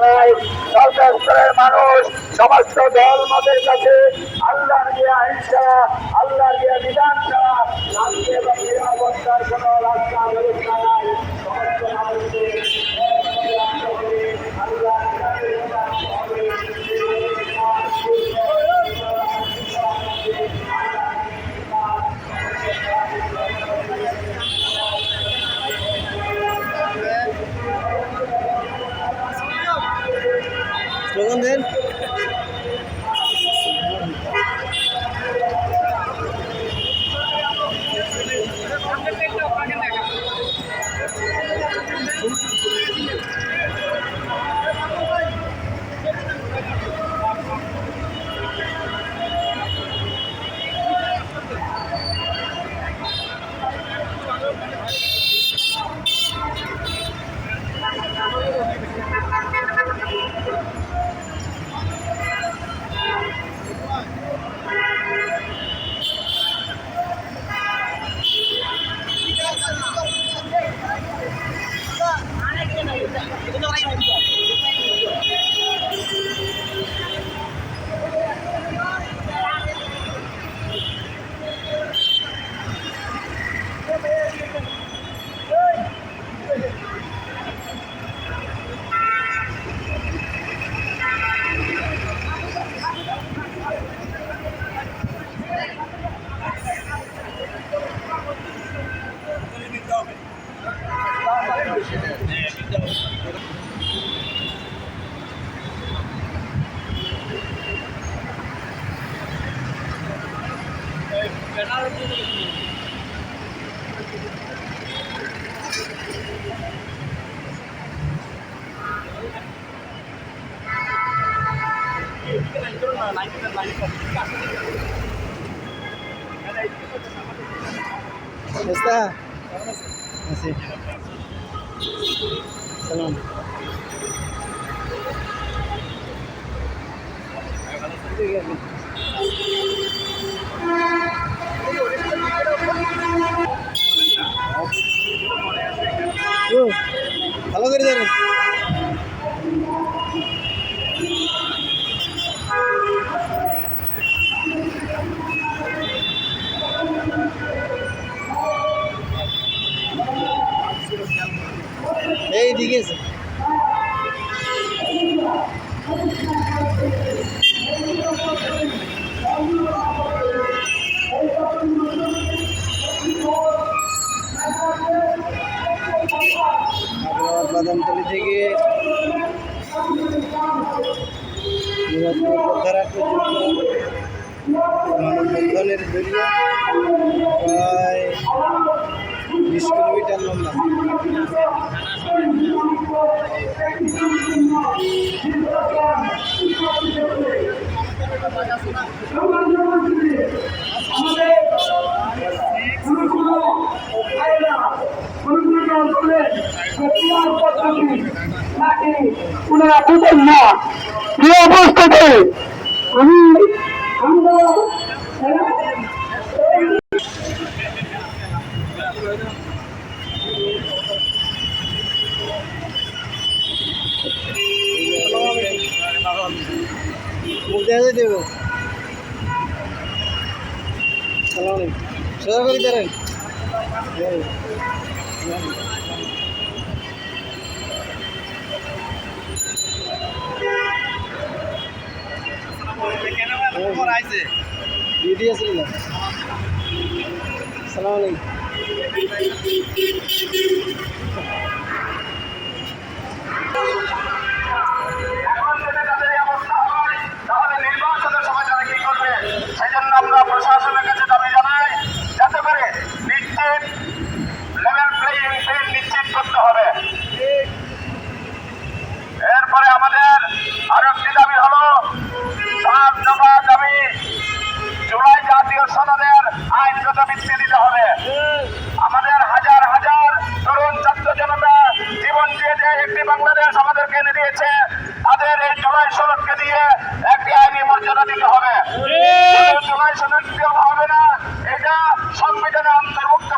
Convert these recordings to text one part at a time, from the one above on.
নাই মানুষ সমস্ত ধর্মদের কাছে আল্লাহ গিয়া আইন ছাড়া আল্লাহ দিয়ে বিধান ছাড়া শান্তি এবং নিরাপত্তার কোনো রাস্তা ব্যবস্থা নাই সমস্ত মানুষকে está? Así. ও, ভালো করে ধরেন আগ্রাবাদ বাদামতলি থেকে মুরাদপুর মানববন্ধনের দৈর্ঘ্য প্রায় বিশ কিলোমিটার লম্বা ওনারা বুঝেন না যে অবস্থাতে আমি আমরা মুখ দেখা যায় দেবো সালাম আলাইকুম সোজা করে দাঁড়ান ডিউটি আছে না এখন যদি তাদের এই অবস্থা হয় তাহলে নির্বাচনের সময় তারা কি করবে সেই জন্য আমরা প্রশাসনের কাছে দাবি জানাই যাতে করে নিশ্চিত লেভেল প্লেইং ফিল্ড নিশ্চিত করতে হবে এরপরে আমাদের আরও একটি দাবি হলো সাত দফা দাবি জুলাই জাতীয় সনদের আইনগত ভিত্তি দিতে হবে আমাদের হাজার হাজার তরুণ ছাত্র জনতা জীবন দিয়ে যে একটি বাংলাদেশ আমাদেরকে এনে দিয়েছে তাদের এই জুলাই সনদকে দিয়ে একটি আইনি মর্যাদা দিতে হবে শুধু জুলাই সনদ দেওয়া হবে না এটা সংবিধানে অন্তর্ভুক্ত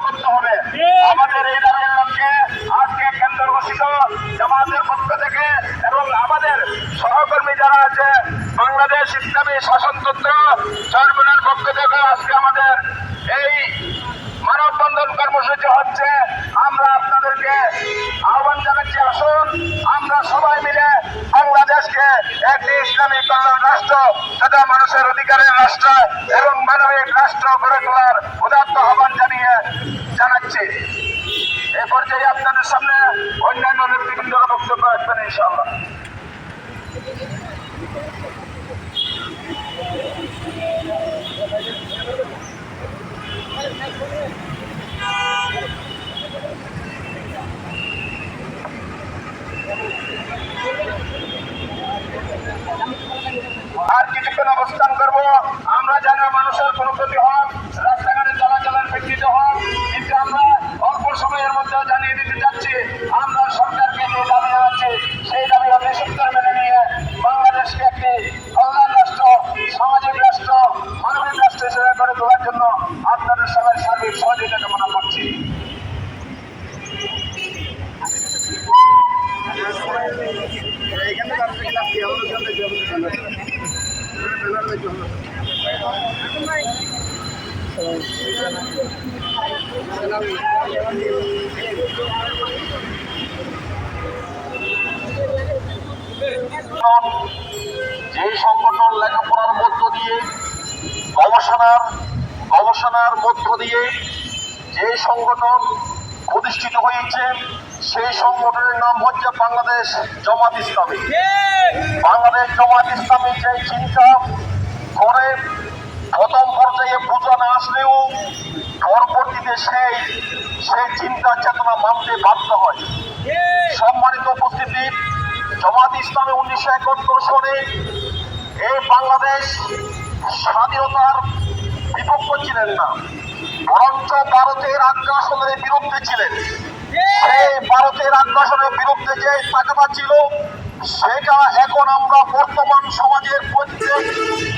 আপনাদের সামনে অন্যান্য নেতৃবৃন্দরা বক্তব্য রাখবেন ইনশাআল্লাহ। যে সংগঠন লেখাপড়ার মধ্য দিয়ে গবেষণার গবেষণার মধ্য দিয়ে যে সংগঠন প্রতিষ্ঠিত হয়েছে সেই সংগঠনের নাম হচ্ছে বাংলাদেশ জামাত ইসলামী। বাংলাদেশ জামাত ইসলামী যে চিন্তা করে, প্রথম পর্যায়ে পুজো না আসলেও পরবর্তীতে সেই সেই চিন্তা চেতনা মানতে বাধ্য হয়। সম্মানিত উপস্থিতি, জামাত ইসলামী উনিশশো একাত্তর সনে এই বাংলাদেশ স্বাধীনতার বিপক্ষ ছিলেন না। বরঞ্চ ভারতের আগ্রাসনের বিরুদ্ধে ছিলেন। সেই ভারতের আগ্রাসনের বিরুদ্ধে যে তাকাটা ছিল, সেটা এখন আমরা বর্তমান সমাজের প্রত্যেক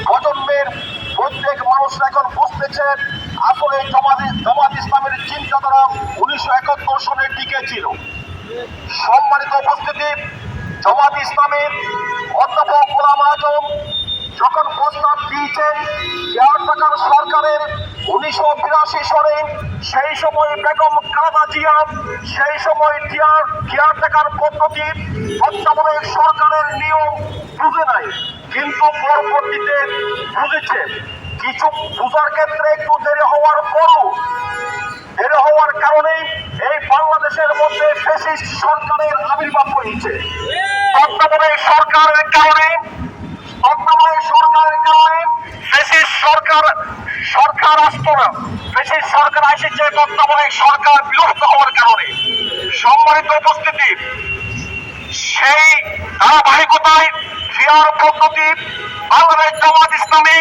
প্রজন্মের প্রত্যেক মানুষ এখন বুঝতেছেন, আসলে জমাত ইসলামের চিন্তাধারা উনিশশো একাত্তর সনে টিকে ছিল। সম্মানিত উপস্থিতি, জামাত ইসলামের অধ্যাপক গোলাম আজম যখন প্রস্তাব দিয়েছেন টাকার সরকারের উনিশশো বিরাশি সনে সেই সময় বেগম খালেদা জিয়া, সেই সময় টিয়ার কেয়ার টাকার পদ্ধতি তত্ত্বাবধায়ক সরকারের নিয়ম বুঝে নাই, কিন্তু পরবর্তীতে বুঝেছে। কিছু বুঝার ক্ষেত্রে একটু দেরি হওয়ার পরও, দেরি হওয়ার কারণে এই বাংলাদেশের মধ্যে ফেসিস্ট সরকারের আবির্ভাব হয়েছে। তত্ত্বাবধায়ক সরকারের কারণে তত্ত্বাবধায়ক সরকারের কারণে ফেসিস্ট সরকার সরকার আসতো না। ফেসিস্ট সরকার এসেছে তত্ত্বাবধায়ক সরকার বিলুপ্ত হওয়ার কারণে। সম্মানিত উপস্থিতি, সেই ধারাবাহিকতায় ফিয়ার পদ্ধতি, বাংলাদেশ জামাত ইসলামী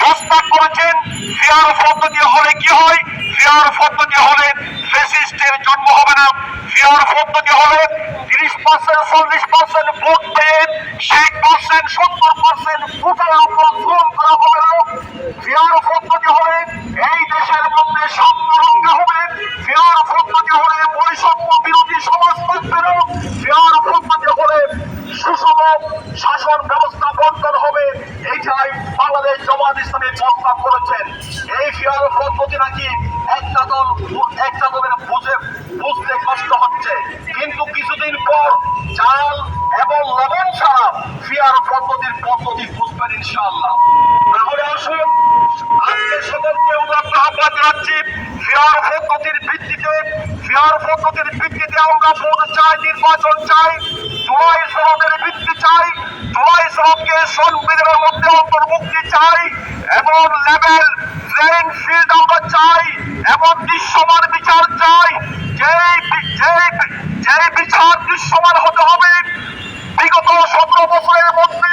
প্রস্তাব করেছেন, ফেয়ার পদ্ধতি হলে কি হয়? ফেয়ার পদ্ধতি হলে ফেসিস্টের জন্ম হবে না। ফেয়ার পদ্ধতি হলে তিরিশ পার্সেন্ট চল্লিশ পার্সেন্ট ভোট পেয়ে ষাট পার্সেন্ট সত্তর পার্সেন্ট ভোটের উপর জুলুম করা হবে না। ফেয়ার পদ্ধতি হলে এই দেশের মধ্যে সাম্য রক্ষা হবে। ফেয়ার পদ্ধতি হলে বৈষম্য বিরোধী সমাজ থাকবে না। ফেয়ার পদ্ধতি হলে সুষম শাসন ফেয়ার পদ্ধতি বুঝবেন ইনশাআল্লাহ। তাহলে আসুন, আজকে সকলকে উদাত্ত আহ্বান জানাচ্ছি। ফেয়ার পদ্ধতির ভিত্তিতে, ফেয়ার পদ্ধতির ভিত্তিতে আমরা ভোট চাই, নির্বাচন চাই। জুলাই সনদের ভিত্তি চাই। জুলাই সনদকে সংবিধানের মধ্যে অন্তর্ভুক্তি চাই এবং লেভেল প্লেইং ফিল্ড আমরা চাই এবং দৃশ্যমান বিচার চাই। যেই যেই যেই বিচার দৃশ্যমান হতে হবে বিগত সতেরো বছরের মধ্যে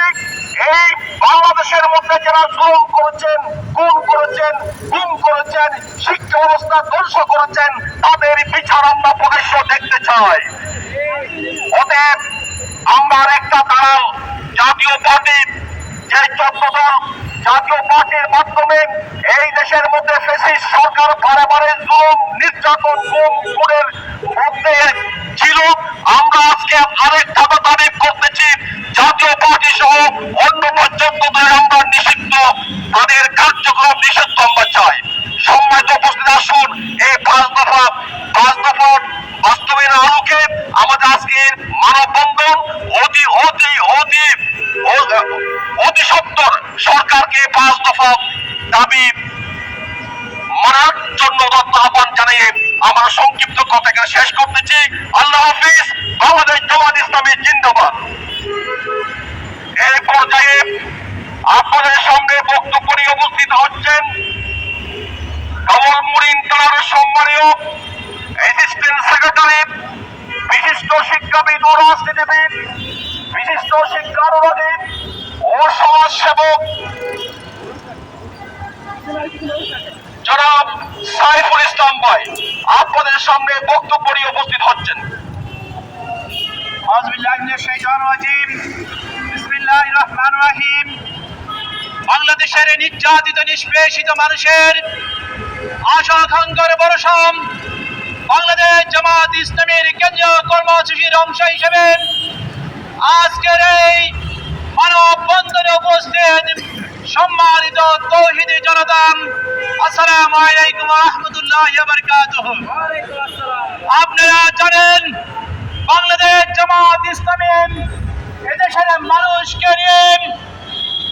এই বাংলাদেশের মধ্যে যারা জুলুম করেছেন, গুম করেছেন গুম করেছেন, শিক্ষা ব্যবস্থা ধ্বংস করেছেন, তাদের বিচার আমরা প্রকাশ্য দেখতে চাই। অতএব আমরা একটা দালাল, জাতীয় পার্টি, যে চোদ্দ জাতীয় পার্টির মাধ্যমে এই দেশের মধ্যে ফেসিস্ট সরকার বারে বারে জুলুম, নির্যাতন, গুম, খুনের আমার সংক্ষিপ্ত কথাকে শেষ করতেছি। আল্লাহ হাফিজ, বাংলাদেশ জামাত ইসলামী জিন্দাবাদ। এই পর্যায়ে আপনাদের সঙ্গে বক্তব্য নিয়ে উপস্থিত হচ্ছেন কমল মুরিন তার সম্মানীয় অ্যাসিস্ট্যান্ট সেক্রেটারি বিশিষ্ট শিক্ষাবিদ ও রাজনীতিবিদ, বিশিষ্ট শিক্ষা শিক্ষানুবাদী ও সমাজসেবক। জনাব সাইফুল ইসলাম আপনাদের সামনে বক্তব্য নিয়ে উপস্থিত হচ্ছেন। বাংলাদেশের নির্যাতিত নিষ্পেষিত মানুষের আশা আকাঙ্ক্ষার বরসম বাংলাদেশ জামাত ইসলামের কেন্দ্রীয় কর্মসূচির অংশ হিসেবে আজকের এই মানব বন্ধনে উপস্থিত সম্মানিত তৌহিদি জনতা আসসালামু আলাইকুম রহমতুল্লাহ বারকাতুহ। বাংলাদেশ জামাত ইসলামের এদেশের মানুষকে নিয়ে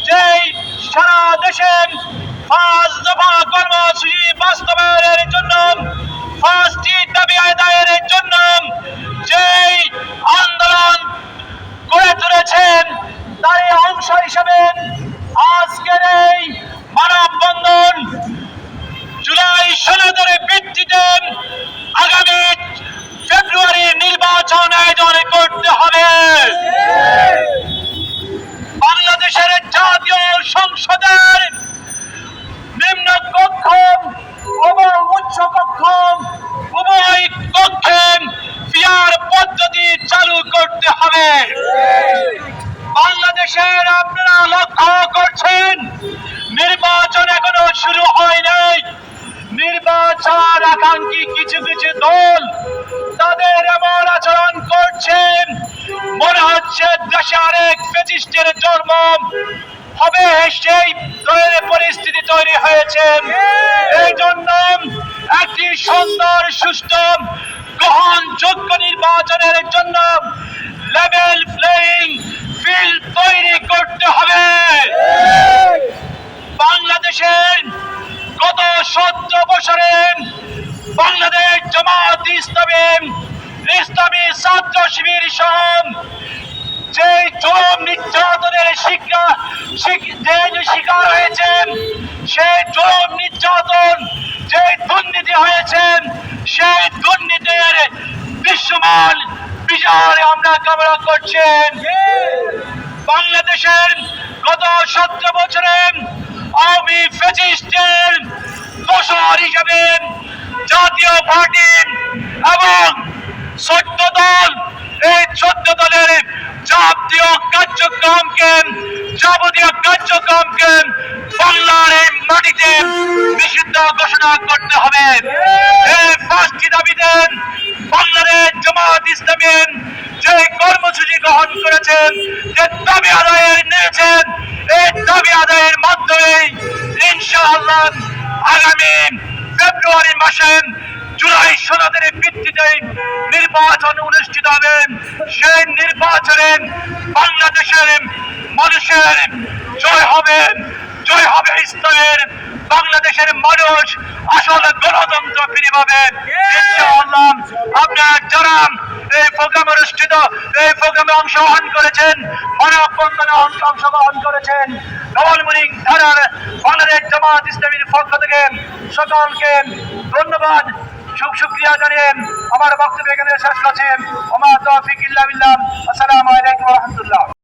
যেই সারা দেশে পাঁচ দফা কর্মসূচি বাস্তবায়নের জন্য, পাঁচটি জন্য যেই আন্দোলন গড়ে তুলেছেন, তারই অংশ হিসেবে আজকের এই মানববন্ধন সনদের ভিত্তিতে আগামী ফেব্রুয়ারি নির্বাচন আয়োজন করতে হবে। বাংলাদেশের জাতীয় সংসদের নিম্ন কক্ষ এবং উচ্চ কক্ষ, উভয় কক্ষে পিয়ার পদ্ধতি চালু করতে আকাঙ্ক্ষী কিছু কিছু দল? তাদের এমন আচরণ করছেন। মনে হচ্ছে দেশে আরেক ফেসিস্টের জন্ম হবে, সেই পরিস্থিতি তৈরি হয়েছে। এই জন্য একটি সুন্দর, সুষ্ঠু, গ্রহণযোগ্য নির্বাচনের জন্য লেভেল প্লেইং ফিল্ড তৈরি করতে হবে। বাংলাদেশের গত সত্য বছরে বাংলাদেশ জামাত ইসলামী ইসলামী ছাত্র শিবির সহ যে জুলুম নির্যাতনের শিক্ষা শিক- যে শিকার হয়েছেন, সেই জুলুম নির্যাতন যে দুর্নীতি হয়েছেন সেই দুর্নীতির বিশ্বমান বিজয় আমরা কামনা করছেন বাংলাদেশের গত সতেরো বছরে আওয়ামী ফেসিস্টের দোষর হিসেবে জাতীয় পার্টি এবং চোদ্দ দল, এই চোদ্দ দলের যাবতীয় কার্যক্রমকে যাবতীয় কার্যক্রমকে বাংলার এই মাটিতে নিষিদ্ধ ঘোষণা করতে হবে। এই পাঁচটি দাবিতে বাংলাদেশ জামাত ইসলামের যে কর্মসূচি গ্রহণ করেছেন, যে দাবি আদায়ের নিয়েছেন, এই দাবি আদায়ের মাধ্যমে ইনশাআল্লাহ আগামী ফেব্রুয়ারি মাসে জুলাই সনদের ভিত্তিতে নির্বাচন অনুষ্ঠিত হবে। সেই নির্বাচনে বাংলাদেশের মানুষের জয় হবে। ইসলামের বাংলাদেশের মানুষ আসলে গণতন্ত্র ফিরে পাবে। ইনশাআল্লাহ আপনার যারা এই প্রোগ্রাম অনুষ্ঠিত এই প্রোগ্রামে অংশগ্রহণ করেছেন মানববন্ধনে অংশগ্রহণ করেছেন নবলমুনি ধারার বাংলাদেশ জামাত ইসলামীর পক্ষ থেকে সকলকে ধন্যবাদ সুখ সুক্রিয়া জানিয়ে আমার বক্তব্য এখানে শেষ করছি। ওমা তৌফিক ইল্লা বিল্লাহ। আসসালামু আলাইকুম ওয়া রাহমাতুল্লাহ।